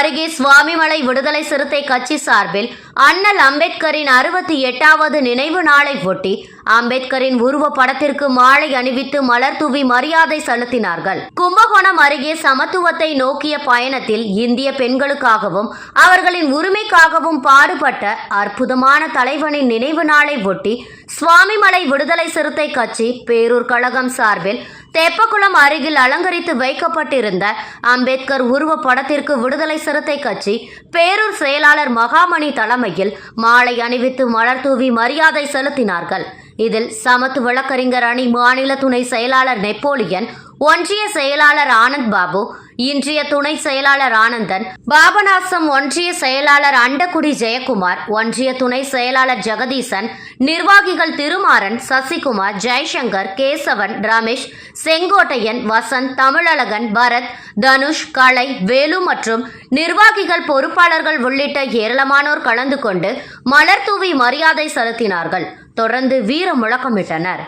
அருகே சுவாமிமலை விடுதலை சிறுத்தை கட்சி சார்பில் அண்ணல் அம்பேத்கரின் அறுபத்தி எட்டாவது நினைவு நாளை ஒட்டி அம்பேத்கரின் உருவ படத்திற்கு மாலை அணிவித்து மலர் தூவி மரியாதை செலுத்தினார்கள். கும்பகோணம் அருகே சமத்துவத்தை நோக்கிய பயணத்தில் இந்திய பெண்களுக்காகவும் அவர்களின் உரிமைக்காகவும் பாடுபட்ட அற்புதமான தலைவனின் நினைவு நாளை ஒட்டி சுவாமிமலை விடுதலை சிறுத்தை கட்சி பேரூர் கழகம் சார்பில் தெப்பக்குளம் அருகில் அலங்கரித்து வைக்கப்பட்டிருந்த அம்பேத்கர் உருவ படத்திற்கு விடுதலை சிறுத்தை கட்சி பேரூர் செயலாளர் மகாமணி தலைமையில் மாலை அணிவித்து மலர் தூவி மரியாதை செலுத்தினார்கள். இதில் சமத்து வழக்கறிஞர் அணி மாநில துணை செயலாளர் நெப்போலியன் ஒன்றிய செயலாளர் ஆனந்த் பாபு இன்றைய துணை செயலாளர் ஆனந்தன் பாபநாசம் ஒன்றிய செயலாளர் அண்டக்குடி ஜெயக்குமார் ஒன்றிய துணை செயலாளர் ஜெகதீசன் நிர்வாகிகள் திருமாறன் சசிகுமார் ஜெய்சங்கர் கேசவன் ரமேஷ் செங்கோட்டையன் வசந்த் தமிழழகன் பரத் தனுஷ் கலை வேலு மற்றும் நிர்வாகிகள் பொறுப்பாளர்கள் உள்ளிட்ட ஏராளமானோர் கலந்து கொண்டு மலர் தூவி மரியாதை செலுத்தினார்கள். தொடர்ந்து வீர முழக்கமிட்டனர்